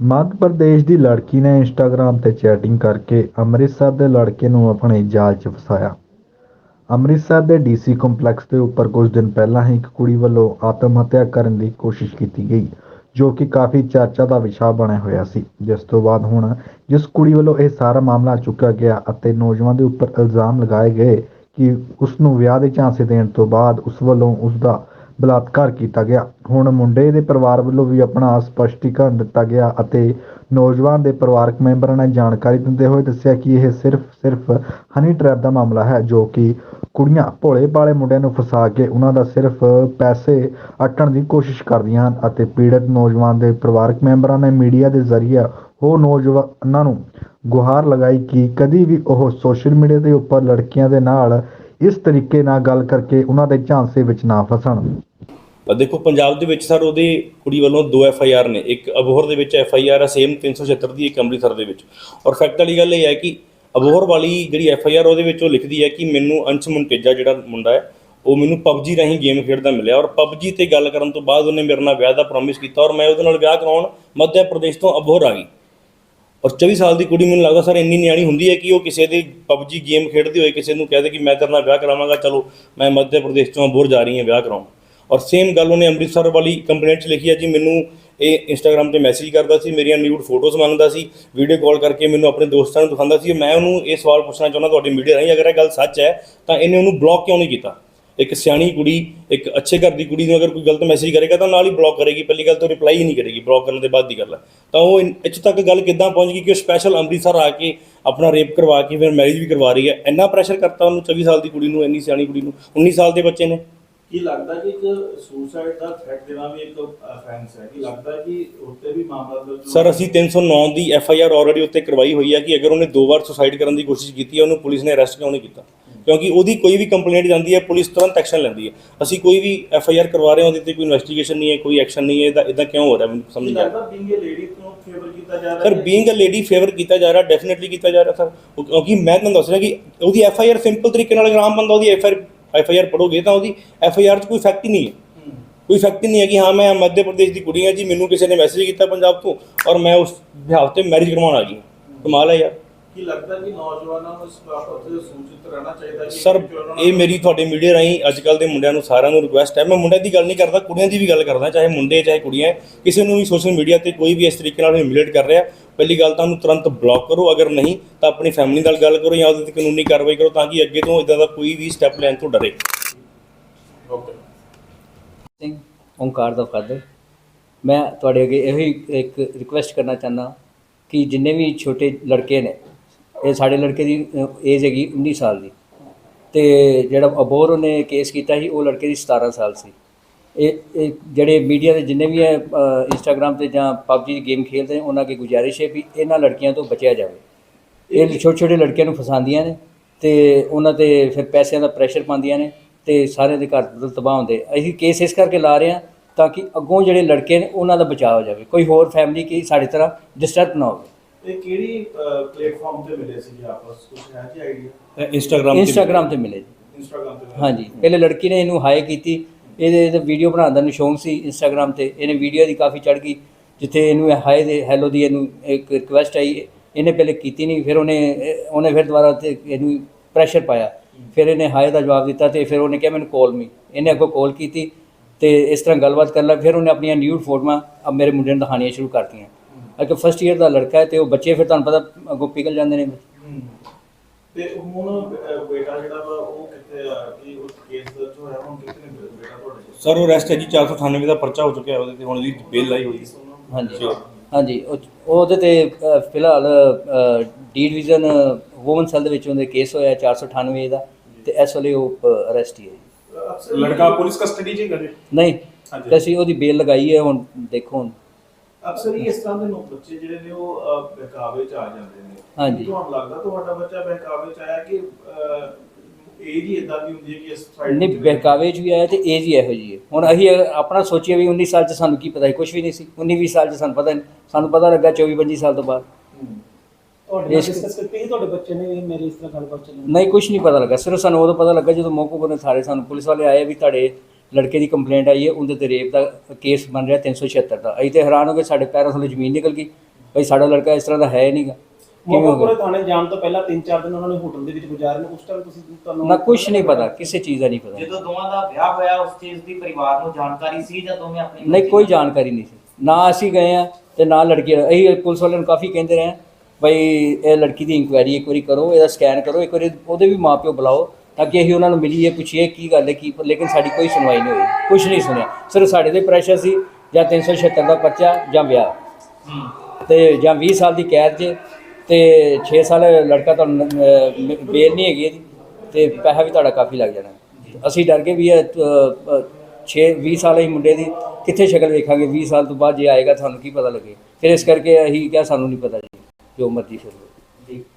ਮੱਧ ਪ੍ਰਦੇਸ਼ ਦੀ ਲੜਕੀ ਨੇ ਇੰਸਟਾਗ੍ਰਾਮ ਤੇ ਚੈਟਿੰਗ ਕਰਕੇ ਅੰਮ੍ਰਿਤਸਰ ਦੇ ਲੜਕੇ ਨੂੰ ਆਪਣੇ ਜਾਲ 'ਚ ਫਸਾਇਆ। ਅੰਮ੍ਰਿਤਸਰ ਦੇ ਡੀਸੀ ਕੰਪਲੈਕਸ ਦੇ ਉੱਪਰ ਕੁਝ ਦਿਨ ਪਹਿਲਾਂ ਹੀ ਇੱਕ ਕੁੜੀ ਵੱਲੋਂ ਆਤਮ ਹੱਤਿਆ ਕਰਨ ਦੀ ਕੋਸ਼ਿਸ਼ ਕੀਤੀ ਗਈ, ਜੋ ਕਿ ਕਾਫੀ ਚਰਚਾ ਦਾ ਵਿਸ਼ਾ ਬਣਿਆ ਹੋਇਆ ਸੀ। ਜਿਸ ਤੋਂ ਬਾਅਦ ਹੁਣ ਜਿਸ ਕੁੜੀ ਵੱਲੋਂ ਇਹ ਸਾਰਾ ਮਾਮਲਾ ਚੁੱਕਿਆ ਗਿਆ ਅਤੇ ਨੌਜਵਾਨ ਦੇ ਉੱਪਰ ਇਲਜ਼ਾਮ ਲਗਾਏ ਗਏ ਕਿ ਉਸ ਨੂੰ ਵਿਆਹ ਦੇ ਝਾਂਸੇ ਦੇਣ ਤੋਂ ਬਾਅਦ ਉਸ ਵੱਲੋਂ ਉਸ ਦਾ ਬਲਾਤਕਾਰ ਕੀਤਾ ਗਿਆ। ਹੁਣ ਮੁੰਡੇ ਦੇ ਪਰਿਵਾਰ ਵੱਲੋਂ ਵੀ ਆਪਣਾ ਸਪਸ਼ਟੀਕਰਨ ਦਿੱਤਾ ਗਿਆ ਅਤੇ ਨੌਜਵਾਨ ਦੇ ਪਰਿਵਾਰਕ ਮੈਂਬਰਾਂ ਨੇ ਜਾਣਕਾਰੀ ਦਿੰਦੇ ਹੋਏ ਦੱਸਿਆ ਕਿ ਇਹ ਸਿਰਫ ਸਿਰਫ ਹਨੀ ਟ੍ਰੈਪ ਦਾ ਮਾਮਲਾ ਹੈ, ਜੋ ਕਿ ਕੁੜੀਆਂ ਭੋਲੇ ਭਾਲੇ ਮੁੰਡਿਆਂ ਨੂੰ ਫਸਾ ਕੇ ਉਹਨਾਂ ਦਾ ਸਿਰਫ ਪੈਸੇ ਅਟਣ ਦੀ ਕੋਸ਼ਿਸ਼ ਕਰਦੀਆਂ ਹਨ ਅਤੇ ਪੀੜਤ ਨੌਜਵਾਨ ਦੇ ਪਰਿਵਾਰਕ ਮੈਂਬਰਾਂ ਨੇ ਮੀਡੀਆ ਦੇ ਜ਼ਰੀਏ ਉਹ ਨੌਜਵਾਨਾਂ ਨੂੰ ਗੁਹਾਰ ਲਗਾਈ ਕਿ ਕਦੀ ਵੀ ਉਹ ਸੋਸ਼ਲ ਮੀਡੀਆ ਦੇ ਉੱਪਰ ਲੜਕੀਆਂ ਦੇ ਨਾਲ ਇਸ ਤਰੀਕੇ ਨਾਲ ਗੱਲ ਕਰਕੇ ਉਹਨਾਂ ਦੇ ਝਾਂਸੇ ਵਿੱਚ ਨਾ ਫਸਣ। ਦੇਖੋ, ਪੰਜਾਬ ਦੇ ਵਿੱਚ ਸਰ, ਉਹਦੇ ਕੁੜੀ ਵੱਲੋਂ ਦੋ ਐਫ ਆਈ ਆਰ ਨੇ, ਇੱਕ ਅਬੋਹਰ ਦੇ ਵਿੱਚ ਐਫ ਆਈ ਆਰ ਹੈ ਸੇਮ 376 ਦੀ ਇੱਕ ਅੰਮ੍ਰਿਤਸਰ ਦੇ ਵਿੱਚ। ਔਰ ਫੈਕਟ ਵਾਲੀ ਗੱਲ ਇਹ ਹੈ ਕਿ ਅਬੋਹਰ ਵਾਲੀ ਜਿਹੜੀ ਐਫ ਆਈ ਆਰ ਉਹਦੇ ਵਿੱਚ ਉਹ ਲਿਖਦੀ ਹੈ ਕਿ ਮੈਨੂੰ ਅੰਸ਼ ਮੁੰਟੇਜਾ ਜਿਹੜਾ ਮੁੰਡਾ ਹੈ, ਉਹ ਮੈਨੂੰ ਪਬਜੀ ਰਾਹੀਂ ਗੇਮ ਖੇਡਦਾ ਮਿਲਿਆ। ਔਰ ਪਬਜੀ ਤੇ ਗੱਲ ਕਰਨ ਤੋਂ ਬਾਅਦ ਉਹਨੇ ਮੇਰੇ ਨਾਲ ਵਿਆਹ ਦਾ ਪ੍ਰੋਮਿਸ ਕੀਤਾ ਔਰ ਮੈਂ ਉਹਦੇ ਨਾਲ ਵਿਆਹ ਕਰਾਉਣ ਮੱਧ ਪ੍ਰਦੇਸ਼ ਤੋਂ ਅਬੋਹਰ ਆ ਗਈ। ਔਰ 24 ਸਾਲ ਦੀ ਕੁੜੀ ਮੈਨੂੰ ਲੱਗਦਾ ਸਰ ਇੰਨੀ ਨਿਆਣੀ ਹੁੰਦੀ ਹੈ ਕਿ ਉਹ ਕਿਸੇ ਦੀ ਪਬਜੀ ਗੇਮ ਖੇਡਦੀ ਹੋਏ ਕਿਸੇ ਨੂੰ ਕਹਦੇ ਕਿ ਮੈਂ ਤੇਰੇ ਨਾਲ ਵਿਆਹ ਕਰਾਵਾਂਗਾ, ਚਲੋ ਮੈਂ ਮੱਧ ਪ੍ਰਦੇਸ਼ ਤੋਂ ਅਬੋਹਰ ਜਾ ਰਹੀ ਹਾਂ, ਵਿਆਹ ਕਰਾਉਣ। ਔਰ ਸੇਮ ਗੱਲ ਉਹਨੇ ਅੰਮ੍ਰਿਤਸਰ ਵਾਲੀ ਕੰਪਲੇਂਟ 'ਚ ਲਿਖੀ ਹੈ ਜੀ, ਮੈਨੂੰ ਇਹ ਇੰਸਟਾਗ੍ਰam ਤੇ ਮੈਸੇਜ ਕਰਦਾ ਸੀ, ਮੇਰੀਆਂ ਨਿਊਡ ਫੋਟੋਜ਼ ਮੰਗਦਾ ਸੀ ਵੀਡੀਓ ਕਾਲ ਕਰਕੇ ਮੈਨੂੰ ਆਪਣੇ ਦੋਸਤਾਂ ਨੂੰ ਦਿਖਾਉਂਦਾ ਸੀ। ਮੈਂ ਉਹਨੂੰ ਇਹ ਸਵਾਲ ਪੁੱਛਣਾ ਚਾਹੁੰਦਾ ਤੁਹਾਡੀ ਮੀਡੀਆ ਰਾਹੀਂ, ਅਗਰ ਇਹ ਗੱਲ ਸੱਚ ਹੈ, ਤਾਂ ਇਹਨੇ ਉਹਨੂੰ ਬਲੌਕ ਕਿਉਂ ਨਹੀਂ ਕੀਤਾ? ਇੱਕ ਸਿਆਣੀ ਕੁੜੀ ਇੱਕ ਅੱਛੇ ਘਰ ਦੀ ਕੁੜੀ ਨੂੰ ਅਗਰ ਕੋਈ ਗਲਤ ਮੈਸੇਜ ਕਰੇਗਾ ਤਾਂ ਨਾਲ ਹੀ ਬਲੌਕ ਕਰੇਗੀ ਪਹਿਲੀ ਗੱਲ ਤਾਂ ਰਿਪਲਾਈ ਹੀ ਨਹੀਂ ਕਰੇਗੀ ਬਲੌਕ ਕਰਨ ਦੇ ਬਾਅਦ ਦੀ ਗੱਲ ਹੈ। ਤਾਂ ਉਹ ਇੱਥੇ ਤੱਕ ਗੱਲ ਕਿੱਦਾਂ ਪਹੁੰਚ ਗਈ ਕਿ ਉਹ ਸਪੈਸ਼ਲ ਅੰਮ੍ਰਿਤਸਰ ਆ ਕੇ ਆਪਣਾ ਰੇਪ ਕਰਵਾ ਕੇ ਫਿਰ ਮੈਰਿਜ ਵੀ ਕਰਵਾ ਰਹੀ ਹੈ। ਇੰਨਾ ਪ੍ਰੈਸ਼ਰ ਕਰਤਾ ਉਹਨੂੰ 24 ਸਾਲ ਦੀ ਕੁੜੀ ਨੂੰ ਇੰਨੀ ਸਿਆਣੀ ਕੁੜੀ ਨੂੰ 19 ਸਾਲ ਦੇ ਬੱਚੇ ਨੇ। ਕੀ ਲੱਗਦਾ ਕਿ ਇੱਕ ਸੁਸਾਈਡ ਦਾ ਥ੍ਰੈਟ ਦੇਣਾ ਵੀ ਇੱਕ ਅਫੈਂਸ ਹੈ? ਕੀ ਲੱਗਦਾ ਕਿ ਉੱਤੇ ਵੀ ਮਾਮਲਾ ਦਰਜ ਸਰ ਅਸੀਂ 309 ਦੀ ਐਫ ਆਈ ਆਰ ਆਲਰੇਡੀ ਉੱਤੇ ਕਰਵਾਈ ਹੋਈ ਹੈ ਕਿ ਅਗਰ ਉਹਨੇ ਦੋ ਵਾਰ ਸੁਸਾਈਡ ਕਰਨ ਦੀ ਕੋਸ਼ਿਸ਼ ਕੀਤੀ ਹੈ ਉਹਨੂੰ ਪੁਲਿਸ ਨੇ ਅਰੈਸਟ ਕਿਉਂ ਨਹੀਂ ਕੀਤਾ? ਕਿਉਂਕਿ ਉਹਦੀ ਕੋਈ ਵੀ ਕੰਪਲੇਂਟ ਜਾਂਦੀ ਹੈ ਪੁਲਿਸ ਤੁਰੰਤ ਐਕਸ਼ਨ ਲੈਂਦੀ ਹੈ। ਅਸੀਂ ਕੋਈ ਵੀ ਐਫ ਆਈ ਆਰ ਕਰਵਾ ਰਹੇ ਹਾਂ ਉਹਦੇ ਤੇ ਕੋਈ ਇਨਵੈਸਟੀਗੇਸ਼ਨ ਨਹੀਂ ਹੈ ਕੋਈ ਐਕਸ਼ਨ ਨਹੀਂ ਹੈ ਇਹਦਾ ਇਦਾਂ ਕਿਉਂ ਹੋ ਰਿਹਾ ਮੈਨੂੰ ਸਮਝ ਨਹੀਂ ਆ ਰਿਹਾ। ਲੇਡੀ ਤੋਂ ਫੇਵਰ ਕੀਤਾ ਜਾ ਰਿਹਾ sir? Being a lady favour ਕੀਤਾ ਜਾ ਰਿਹਾ ਡੈਫੀਨਿਟਲੀ ਕੀਤਾ ਜਾ ਰਿਹਾ ਸਰ ਕਿਉਂਕਿ ਮੈਂ ਤੁਹਾਨੂੰ ਦੱਸ ਰਿਹਾ ਕਿ ਉਹਦੀ ਐਫ ਆਈ ਆਰ ਸਿੰਪਲ ਤਰੀਕੇ ਨਾਲ ਆਮ ਬੰਦਾ ਉਹਦੀ F I F I R ਪੜੋਗੇ ਤਾਂ ਉਹਦੀ ਐਫ ਆਈ ਆਰ 'ਚ ਕੋਈ ਫੈਕਟ ਹੀ ਨਹੀਂ ਹੈ। ਹੂੰ। ਕੋਈ ਫੈਕਟ ਹੀ ਨਹੀਂ ਹੈ ਕਿ ਹਾਂ ਮੈਂ ਮੱਧ ਪ੍ਰਦੇਸ਼ ਦੀ ਕੁੜੀ ਹਾਂ ਜੀ ਮੈਨੂੰ ਕਿਸੇ ਨੇ ਮੈਸੇਜ ਕੀਤਾ ਪੰਜਾਬ ਤੋਂ ਔਰ ਮੈਂ ਉਸ ਵਿਆਹ ਤੇ ਮੈਰਿਜ ਕਰਵਾਉਣ ਆ ਗਈ ਕਮਾਲ ਹੈ ਯਾਰ। ਕੀ ਲੱਗਦਾ ਕਿ ਨੌਜਵਾਨਾਂ ਨੂੰ ਇਸ ਬਾਬਤ ਸੂਚਿਤ ਰਹਿਣਾ ਚਾਹੀਦਾ ਕਿ ਸਰ ਕਿਉਂਕਿ ਉਹਨਾਂ ਨੂੰ- ਇਹ ਮੇਰੀ ਤੁਹਾਡੇ ਮੀਡੀਆ ਰਾਹੀਂ ਅੱਜ ਕੱਲ ਦੇ ਮੁੰਡਿਆਂ ਨੂੰ ਸਾਰਿਆਂ ਨੂੰ ਰਿਕੁਐਸਟ ਹੈ। ਮੈਂ ਮੁੰਡਿਆਂ ਦੀ ਗੱਲ ਨਹੀਂ ਕਰਦਾ ਕੁੜੀਆਂ ਦੀ ਵੀ ਗੱਲ ਕਰਦਾ ਚਾਹੇ ਮੁੰਡੇ ਚਾਹੇ ਕੁੜੀਆਂ। ਕਿਸੇ ਨੂੰ ਵੀ ਸੋਸ਼ਲ ਮੀਡੀਆ ਤੇ ਕੋਈ ਵੀ ਇਸ ਤਰੀਕੇ ਨਾਲ ਹਿਮਿਲੇਟ ਕਰ ਰਿਹਾ ਪਹਿਲੀ ਗੱਲ ਤਾਂ ਉਹਨੂੰ ਤੁਰੰਤ ਬਲੌਕ ਕਰੋ। ਅਗਰ ਨਹੀਂ ਤਾਂ ਆਪਣੀ ਫੈਮਿਲੀ ਨਾਲ ਗੱਲ ਕਰੋ ਜਾਂ ਉਹਦੇ ਤੇ ਕਾਨੂੰਨੀ ਕਾਰਵਾਈ ਕਰੋ ਤਾਂ ਕਿ ਅੱਗੇ ਤੋਂ ਇਦਾਂ ਦਾ ਕੋਈ ਵੀ ਸਟੈਪ ਲੈਣ ਤੋਂ ਡਰੇ। ਓਕੇ ਸਿੰਘ ਓਂਕਾਰ ਦਾ ਫਾਦਰ। ਮੈਂ ਤੁਹਾਡੇ ਅੱਗੇ ਇਹੀ ਇੱਕ ਰਿਕੁਐਸਟ ਕਰਨਾ ਚਾਹੁੰਦਾ ਕਿ ਜਿੰਨੇ ਵੀ ਛੋਟੇ ਲੜਕੇ ਨੇ ਇਹ ਸਾਡੇ ਲੜਕੇ ਦੀ ਏਜ ਹੈਗੀ 19 ਸਾਲ ਦੀ। ਤੇ ਜਿਹੜਾ ਅਬੋਰ ਉਹਨੇ ਕੇਸ ਕੀਤਾ ਸੀ ਉਹ ਲੜਕੇ ਦੀ 17 ਸਾਲ ਸੀ। ਇਹ ਜਿਹੜੇ ਮੀਡੀਆ ਦੇ ਜਿੰਨੇ ਵੀ ਹੈ ਇੰਸਟਾਗ੍ਰam ਤੇ ਜਾਂ ਪਬਜੀ ਦੀ ਗੇਮ ਖੇਡਦੇ ਨੇ ਉਹਨਾਂ ਅੱਗੇ ਗੁਜ਼ਾਰਿਸ਼ ਹੈ ਵੀ ਇਹਨਾਂ ਲੜਕੀਆਂ ਤੋਂ ਬਚਿਆ ਜਾਵੇ। ਇਹ ਛੋਟੇ ਛੋਟੇ ਲੜਕਿਆਂ ਨੂੰ ਫਸਾਉਂਦੀਆਂ ਨੇ ਤੇ ਉਹਨਾਂ ਤੇ ਫਿਰ ਪੈਸਿਆਂ ਦਾ ਪ੍ਰੈਸ਼ਰ ਪਾਉਂਦੀਆਂ ਨੇ ਤੇ ਸਾਰੇ ਦੇ ਘਰ ਤਬਾਹ ਹੁੰਦੇ। ਅਸੀਂ ਕੇਸ ਇਸ ਕਰਕੇ ਲਾ ਰਹੇ ਹਾਂ ਤਾਂ ਕਿ ਅੱਗੋਂ ਜਿਹੜੇ ਲੜਕੇ ਨੇ ਉਹਨਾਂ ਦਾ ਬਚਾਅ ਹੋ ਜਾਵੇ। ਕੋਈ ਹੋਰ ਫੈਮਿਲੀ ਕੀ ਸਾਡੀ ਤਰ੍ਹਾਂ ਡਿਸਟਰਬ ਨਾ ਹੋਵੇ। ਇਹ ਕਿਹੜੀ ਪਲੇਟਫਾਰਮ ਤੇ ਮਿਲੇ ਸੀ ਆਪਸ? ਕੁਝ ਹੈ ਜੀ ਆਈਡੀਆ ਇੰਸਟਾਗ੍ਰam ਇੰਸਟਾਗ੍ਰam ਤੇ ਮਿਲੇ। ਜੀ। ਇੰਸਟਾਗ੍ਰam ਤੇ ਮਿਲੇ? ਹਾਂਜੀ। ਪਹਿਲੇ ਲੜਕੀ ਨੇ ਇਹਨੂੰ ਹਾਈ ਕੀਤੀ। ਇਹਦੇ ਇਹਦੇ ਵੀਡੀਓ ਬਣਾਉਣ ਦਾ ਸ਼ੌਂਕ ਸੀ ਇੰਸਟਾਗ੍ਰam ਤੇ। ਇਹਨੇ ਵੀਡੀਓ ਦੀ ਕਾਫੀ ਚੜ ਗਈ ਜਿੱਥੇ ਇਹਨੂੰ ਹਾਈ ਦੇ ਹੈਲੋ ਦੀ ਇਹਨੂੰ ਇੱਕ ਰਿਕੁਐਸਟ ਆਈ। ਇਹਨੇ ਪਹਿਲੇ ਕੀਤੀ ਨਹੀਂ ਫਿਰ ਉਹਨੇ ਉਹਨੇ ਫਿਰ ਦੁਬਾਰਾ ਤੇ ਇਹਨੂੰ ਪ੍ਰੈਸ਼ਰ ਪਾਇਆ। ਫਿਰ ਇਹਨੇ ਹਾਈ ਦਾ ਜਵਾਬ ਦਿੱਤਾ ਤੇ ਫਿਰ ਉਹਨੇ ਕਿਹਾ ਮੈਨੂੰ ਕਾਲ ਮੀ ਇਹਨੇ ਅੱਗੋਂ ਕਾਲ ਕੀਤੀ ਤੇ ਇਸ ਤਰ੍ਹਾਂ ਗੱਲਬਾਤ ਕਰ ਲਿਆ ਫਿਰ ਉਹਨੇ ਆਪਣੀਆਂ ਨਿਊਡ ਫੋਟੋਆਂ ਅਬ ਮੇਰੇ ਮੁੰਡੇ ਨੂੰ ਦਿਖਾਉਣੀਆਂ ਸ਼ੁਰੂ ਕਰਤੀਆਂ। ਅੱਗੇ ਫਸਟ ਈਅਰ ਦਾ ਲੜਕਾ ਹੈ ਤੇ ਉਹ ਬੱਚੇ ਫਿਰ ਤੁਹਾਨੂੰ ਪਤਾ ਅੱਗੋਂ ਪਿਘਲ ਜਾਂਦੇ ਨੇ। ਤੇ ਹੁਣ ਅਹ, ਬੇਟਾ ਜਿਹੜਾ ਵਾ ਉਹ ਕਿੱਥੇ ਆ? ਕਿ ਉਸ ਕੇਸ ਜੋ ਹੈ ਹੁਣ ਕਿੱਥੇ ਨੇ ਬੇਟਾ ਤੁਹਾਡੇ ਕੋਲ? ਸਰ ਉਹ ਰੈਸਟ ਹੈ ਜੀ 498 ਦਾ ਪਰਚਾ ਹੋ ਚੁੱਕਿਆ ਉਹਦੇ ਤੇ ਹੁਣ ਉਹਦੀ ਬੇਲ ਲਾਈ ਹੋਈ ਹੈ। ਹਾਂਜੀ। ਹਾਂਜੀ ਉਹ- ਉਹਦੇ ਤੇ ਅ, ਫਿਲਹਾਲ ਡੀ ਡਿਵੀਜ਼ਨ ਵੂਮਨ ਸੈੱਲ ਦੇ ਵਿੱਚ ਉਹਦੇ ਕੇਸ ਹੋਇਆ 498 ਦਾ ਤੇ ਇਸ ਵੇਲੇ ਉਹ ਅਰੈਸਟ ਹੀ ਹੈ ਲੜਕਾ ਪੁਲਿਸ ਕਸਟਡੀ 'ਚ ਹੀ ਕਰੇ? ਨਹੀਂ ਹਾਂਜੀ। ਤੇ ਅਸੀਂ ਉਹਦੀ ਬੇਲ ਲਗਾਈ ਹੈ ਹੁਣ ਦੇਖੋ ਹੁਣ। ਅਕਸਰ ਹੀ ਇਸ ਤਰ੍ਹਾਂ ਦੇ ਲੋਕ ਬੱਚੇ ਜਿਹੜੇ ਨੇ ਉਹ ਅਹ, ਬਹਿਕਾਵੇ ਚ ਆ ਜਾਂਦੇ ਨੇ। ਹਾਂਜੀ। ਤੁਹਾਨੂੰ ਲੱਗਦਾ ਤੁਹਾਡਾ ਬੱਚਾ ਬਹਿਕਾਵੇ ਚ ਆਇਆ ਕਿ ਏਜ ਹੀ ਇਦਾਂ ਦੀ ਹੁੰਦੀ ਹੈ ਕਿ ਇਸ ਸਾਈਡ ਨਹੀਂ ਬਹਿਕਾਵੇ 'ਚ ਵੀ ਆਇਆ ਤੇ ਏਜ ਹੀ ਇਹੋ ਜੀ ਹੈ। ਹੁਣ ਅਸੀਂ ਆਪਣਾ ਸੋਚੀਏ ਵੀ 19 ਸਾਲ 'ਚ ਸਾਨੂੰ ਕੀ ਪਤਾ ਸੀ ਕੁਝ ਵੀ ਨਹੀਂ ਸੀ। 19 20 ਸਾਲ 'ਚ ਸਾਨੂੰ ਪਤਾ ਨਹੀਂ ਸਾਨੂੰ ਪਤਾ ਲੱਗਾ 24 25 ਸਾਲ ਤੋਂ ਬਾਅਦ। ਤੁਹਾਡੇ ਨਾਲ ਇਸ- ਡਿਸਕਸ ਕਰਕੇ ਹੀ ਤੁਹਾਡੇ ਬੱਚੇ ਨੇ ਮੇਰੇ ਇਸ ਤਰ੍ਹਾਂ ਗੱਲਬਾਤ ਚੱਲਣੀ ਨਹੀਂ ਕੁਝ ਨਹੀਂ ਪਤਾ ਲੱਗਾ। ਸਿਰਫ ਸਾਨੂੰ ਉਦੋਂ ਪਤਾ ਲੱਗਾ ਜਦੋਂ ਮੌਕੇ ਕੋਲ ਸਾਰੇ ਸਾਨੂੰ ਪੁਲਿਸ ਵਾਲੇ ਆਏ ਵੀ ਤੁਹਾਡੇ ਲੜਕੇ ਦੀ ਕੰਪਲੇਂਟ ਆਈ ਹੈ ਉਹਦੇ ਤੇ ਰੇਪ ਦਾ ਕੇਸ ਬਣ ਰਿਹਾ 376 ਦਾ। ਅਸੀਂ ਤੇ ਹੈਰਾਨ ਹੋ ਗਏ ਸਾਡੇ ਪੈਰਾਂ ਥੱਲੇ ਜ਼ਮੀਨ ਨਿਕਲ ਗਈ। ਭਈ ਸਾਡਾ ਲੜਕਾ ਇਸ ਤਰ੍ਹਾਂ ਦਾ ਹੈ ਨਹੀਂਗਾ ਕਿਵੇਂ ਹੋ ਗਿਆ? ਥਾਣੇ ਜਾਣ ਤੋਂ ਪਹਿਲਾਂ 3-4 ਦਿਨ ਉਹਨਾਂ ਨੇ ਹੋਟਲ ਦੇ ਵਿੱਚ ਗੁਜ਼ਾਰੇ ਨੇ ਉਸ ਟਾਈਮ ਤੁਸੀਂ ਤੁਹਾਨੂੰ ਨਾ ਕੁਝ ਨਹੀਂ ਪਤਾ ਕਿਸੇ ਚੀਜ਼ ਦਾ ਨਹੀਂ ਪਤਾ। ਜਦੋਂ ਦੋਵਾਂ ਦਾ ਵਿਆਹ ਹੋਇਆ ਉਸ ਚੀਜ਼ ਦੀ ਪਰਿਵਾਰ ਨੂੰ ਜਾਣਕਾਰੀ ਸੀ ਜਾਂ ਦੋਵੇਂ ਆਪਣੀ ਨਹੀਂ ਕੋਈ ਜਾਣਕਾਰੀ ਨਹੀਂ ਸੀ। ਨਾ ਅਸੀਂ ਗਏ ਆ ਤੇ ਨਾ ਲੜਕੀ ਅਸੀਂ ਪੁਲਿਸ ਵਾਲਿਆਂ ਨੂੰ ਕਾਫੀ ਕਹਿੰਦੇ ਰਹੇ ਹਾਂ, ਬਈ ਇਹ ਲੜਕੀ ਦੀ ਇਨਕੁਆਇਰੀ ਇੱਕ ਵਾਰੀ ਕਰੋ ਇਹਦਾ ਸਕੈਨ ਕਰੋ ਇੱਕ ਵਾਰੀ ਉਹਦੇ ਵੀ ਮਾਪਿਓ ਬੁਲਾਓ। ਤਾਂ ਕਿ ਅਸੀਂ ਉਹਨਾਂ ਨੂੰ ਮਿਲੀਏ ਪੁੱਛੀਏ ਕੀ ਗੱਲ ਹੈ ਕੀ ਲੇਕਿਨ ਸਾਡੀ ਕੋਈ ਸੁਣਵਾਈ ਨਹੀਂ ਹੋਈ ਕੁਝ ਨਹੀਂ ਸੁਣਿਆ। ਸਿਰਫ ਸਾਡੇ ਤੇ ਪ੍ਰੈਸ਼ਰ ਸੀ ਜਾਂ 376 ਦਾ ਪਰਚਾ ਜਾਂ ਵਿਆਹ। ਤੇ ਜਾਂ 20 ਸਾਲ ਦੀ ਕੈਦ 'ਚ ਤੇ 6 ਸਾਲ ਲੜਕਾ ਤੁਹਾਨੂੰ ਬੇਲ ਨਹੀਂ ਹੈਗੀ ਤੇ ਪੈਸਾ ਵੀ ਤੁਹਾਡਾ ਕਾਫੀ ਲੱਗ ਜਾਣਾ। ਅਸੀਂ ਡਰ ਗਏ ਵੀ ਇਹ 6 20 ਸਾਲ ਹੀ ਮੁੰਡੇ ਦੀ ਕਿੱਥੇ ਸ਼ਕਲ ਵੇਖਾਂਗੇ 20 ਸਾਲ ਤੋਂ ਬਾਅਦ ਜੇ ਆਏਗਾ ਤੁਹਾਨੂੰ ਕੀ ਪਤਾ ਲੱਗੇ। ਫਿਰ ਇਸ ਕਰਕੇ ਅਸੀਂ ਕਿਹਾ ਸਾਨੂੰ ਨਹੀਂ ਪਤਾ ਜੀ ਜੋ ਮਰਜ਼ੀ ਫਿਰ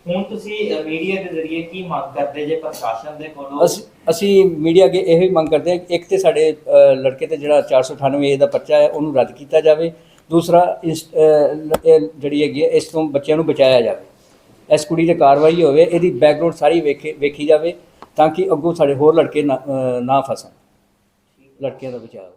ਹੁਣ ਤੁਸੀਂ ਮੀਡੀਆ ਦੇ ਜ਼ਰੀਏ ਕੀ ਮੰਗ ਕਰਦੇ ਜੇ ਪ੍ਰਸ਼ਾਸਨ ਦੇ ਕੋਲੋਂ? ਅਸੀਂ ਅਸੀਂ ਮੀਡੀਆ ਅੱਗੇ ਇਹੋ ਹੀ ਮੰਗ ਕਰਦੇ ਹਾਂ ਕਿ ਇੱਕ ਤੇ ਸਾਡੇ ਅ, ਲੜਕੇ ਤੇ ਜਿਹੜਾ 498 ਏ ਦਾ ਪਰਚਾ ਹੈ ਉਹਨੂੰ ਰੱਦ ਕੀਤਾ ਜਾਵੇ। ਦੂਸਰਾ ਇਸ ਅ, ਲ- ਇਹ ਜਿਹੜੀ ਹੈਗੀ ਹੈ ਇਸ ਤੋਂ ਬੱਚਿਆਂ ਨੂੰ ਬਚਾਇਆ ਜਾਵੇ। ਇਸ ਕੁੜੀ ਤੇ ਕਾਰਵਾਈ ਹੋਵੇ ਇਹਦੀ ਬੈਕਗ੍ਰਾਉਂਡ ਸਾਰੀ ਵੇਖੇ ਵੇਖੀ ਜਾਵੇ ਤਾਂ ਕਿ ਅੱਗੋਂ ਸਾਡੇ ਹੋਰ ਲੜਕੇ ਨਾ ਅ, ਨਾ ਫਸਣ। ਲੜਕਿਆਂ ਦਾ ਬਚਾਅ